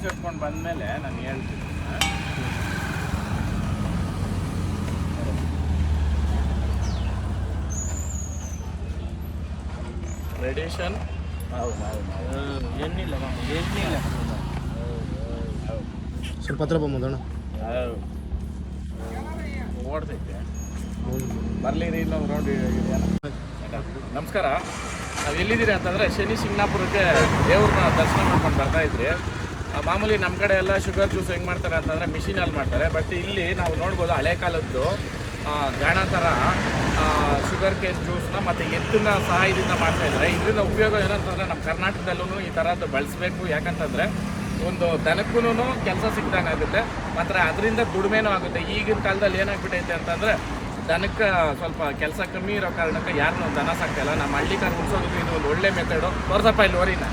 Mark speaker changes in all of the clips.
Speaker 1: Juice ಎತ್ಕೊಂಡು ಬಂದಮೇಲೆ ನಾನು ಹೇಳ್ತೀನಿ? ರೆಡಿಷನ್ ಹೌದು ಹೌದು ಹೌದು.
Speaker 2: ಎಣ್ಣಿಲ್ಲ ಎಣ್ಣಿಲ್ಲ.
Speaker 3: ಸ್ವಲ್ಪ ಹತ್ರ ಬಂಬೋದಣ್ಣ
Speaker 1: ಓಡ್ತೈತೆ. ಬರಲಿ ರೀ ಇನ್ನೊಂದು ರೌಂಡ್ ನಮಸ್ಕಾರ. ನಾವು ಎಲ್ಲಿದ್ದೀರಿ ಅಂತಂದರೆ ಶನಿ ಸಿಂಗ್ನಾಪುರಕ್ಕೆ ದೇವ್ರನ್ನ ದರ್ಶನ ಮಾಡ್ಕೊಂಡು ಬರ್ತಾ ಇದ್ರಿ. ಮಾಮೂಲಿ ನಮ್ಮ ಕಡೆ ಎಲ್ಲ ಶುಗರ್ ಜ್ಯೂಸ್ ಹೆಂಗೆ ಮಾಡ್ತಾರೆ ಅಂತಂದರೆ ಮಿಷಿನಲ್ಲಿ ಮಾಡ್ತಾರೆ. ಬಟ್ ಇಲ್ಲಿ ನಾವು ನೋಡ್ಬೋದು ಹಳೆ ಕಾಲದ್ದು ಗಾಣ ಥರ ಶುಗರ್ ಕೇನ್ ಜ್ಯೂಸ್ನ ಮತ್ತು ಎತ್ತಿನ ಸಹಾಯದಿಂದ ಮಾಡ್ತಾ ಇದ್ದಾರೆ. ಇದರಿಂದ ಉಪಯೋಗ ಏನಂತಂದರೆ ನಮ್ಮ ಕರ್ನಾಟಕದಲ್ಲೂ ಈ ಥರದ್ದು ಬಳಸಬೇಕು. ಯಾಕಂತಂದರೆ ಒಂದು ದನಕ್ಕೂ ಕೆಲಸ ಸಿಗ್ತಾನೆ ಆಗುತ್ತೆ. ಮಾತ್ರ ಅದರಿಂದ ದುಡಿಮೆನೂ ಆಗುತ್ತೆ. ಈಗಿನ ಕಾಲದಲ್ಲಿ ಏನಾಗ್ಬಿಟ್ಟೈತೆ ಅಂತಂದರೆ ದನಕ್ಕೆ ಸ್ವಲ್ಪ ಕೆಲಸ ಕಮ್ಮಿ ಇರೋ ಕಾರಣಕ್ಕೆ ಯಾರನ್ನೂ ದನ ಸಾಕ್ತಾಯಿಲ್ಲ ನಮ್ಮ ಹಳ್ಳಿ ಕಾರ್ ಉಳಿಸೋದಕ್ಕೆ ಇದು ಒಂದು ಒಳ್ಳೆ ಮೆಥಡು ತೋರ್ಸಪ್ಪ ಇಲ್ಲಿ ಓರಿನ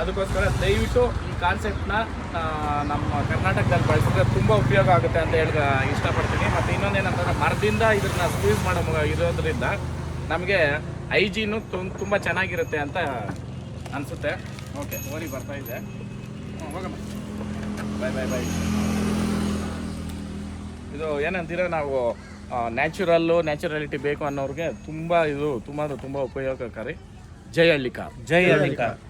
Speaker 1: ಅದಕ್ಕೋಸ್ಕರ ದಯವಿಟ್ಟು ಈ ಕಾನ್ಸೆಪ್ಟ್ನ ನಮ್ಮ ಕರ್ನಾಟಕದಲ್ಲಿ ಬಳಸಿದ್ರೆ ತುಂಬ ಉಪಯೋಗ ಆಗುತ್ತೆ ಅಂತ ಹೇಳಿ ಇಷ್ಟಪಡ್ತೀನಿ. ಮತ್ತು ಇನ್ನೊಂದೇನಂತಂದ್ರೆ, ಮರದಿಂದ ಇದನ್ನ ಸ್ಕ್ಯೂಸ್ ಮಾಡೋ ಇರೋದ್ರಿಂದ ನಮಗೆ ಐಜಿನು ತುಂಬ ಚೆನ್ನಾಗಿರುತ್ತೆ ಅಂತ ಅನಿಸುತ್ತೆ. ಓಕೆ ಓರಿ ಬರ್ತಾ ಇದೆ. ಹೋಗಮ್ಮ. ಬಾಯ್ ಬಾಯ್ ಬಾಯ್ ಇದು ಏನಂತೀರ ನಾವು ನ್ಯಾಚುರಲ್ಲು, ನ್ಯಾಚುರಾಲಿಟಿ ಬೇಕು ಅನ್ನೋರಿಗೆ ತುಂಬ ಇದು, ತುಂಬ ತುಂಬ ಉಪಯೋಗಕಾರಿ. ಜೈ
Speaker 2: ಜೈ ಹಳ್ಳಿಕ
Speaker 1: ಓಕೆ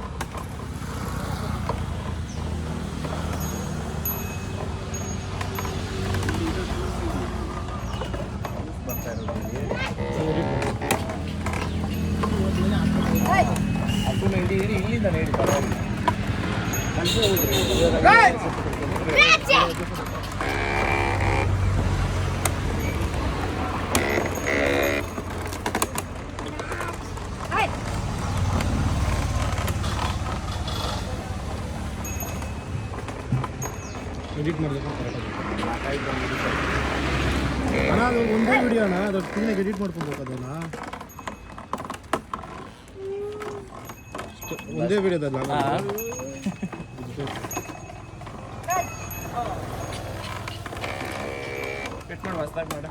Speaker 3: ಎಡಿಟ್ ಮಾಡಬೇಕು ಅಣ್ಣ ಅದು ಒಂದೇ ವಿಡಿಯೋ ಅಣ್ಣ ಅದು ಕ್ಲೀನಾಗಿ ಎಡಿಟ್ ಮಾಡ್ಕೊಬೇಕು ಅದನ್ನ ಒಂದೇ ಬಿಡೋದಲ್ಲ
Speaker 1: ಕಟ್ ಮಾಡಿ ಹೊಸ್ದಾಗಿ ಮಾಡ.